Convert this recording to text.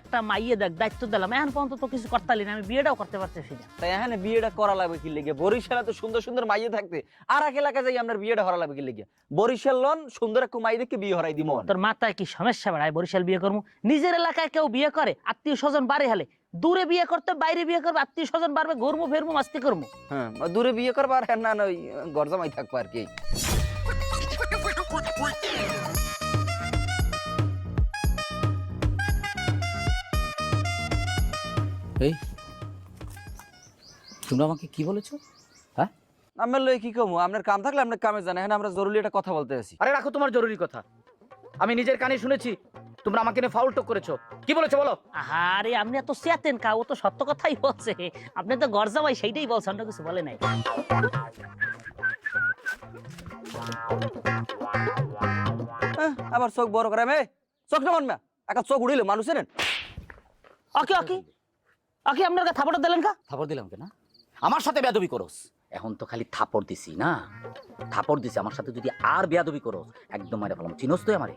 একটা মাইয়ে দেখ দায়িত্ব দিলাম। এখন পর্যন্ত তো কিছু করতালি না আমি বিয়েটাও করতে পারতেছি না। তাই এখানে বিয়েটা করা লাগবে কি লেগে? বরিশালে তো সুন্দর সুন্দর মাইয়ে থাকতে আর এক এলাকায় যাই আপনার বিয়েটা হরা লাগবে কি লেগে? বরিশাল লন সুন্দর একটা মাই দেখে বিয়ে হরাই দিব তোর মাথায় কি সমস্যা? বাড়ায় বরিশাল বিয়ে করব। নিজের এলাকায় কেউ বিয়ে করে আত্মীয় স্বজন বাড়ি হলে। দূরে বিয়ে করতে বাইরে বিয়ে করবে আত্মীয় স্বজন বাড়বে ঘুরবো ফেরবো মাস্তি করব। হ্যাঁ দূরে বিয়ে করব আর হ্যাঁ না না ওই গরজামাই থাকব আর কি। এই তোমরা আমাকে কি বলেছ? হ্যাঁ? আমার লই কি কমু? আপনার কাম থাকলে আপনার কামে জানে হ্যাঁ আমরা জরুরি একটা কথা বলতে আছি। আরে রাখো তোমার জরুরি কথা। আমি নিজের কানে শুনেছি তোমরা আমাকে নিয়ে ফাউল টক করেছ। কি বলেছ বলো? আরে আপনি এত চেতেন কা ও তো সত্য কথাই বলছে। আপনি তো গরজামাই সেইটাই বলছেন অন্য কিছু বলে নাই। হ্যাঁ, আবার চোখ বড় করে মে চোখ কেমন মা একটা চোখ উড়িল মানুষ নেন ওকে ওকে ওকে আপনার কাছে থাপড় দিলেন কা থাপড় দিলাম কেন? আমার সাথে বেয়াদবি করোস। এখন তো খালি থাপড় দিছি, না? থাপড় দিছি, আমার সাথে যদি আর বেয়াদবি করোস, একদম মারে ফেলাম। চিনোস তুই আমারে?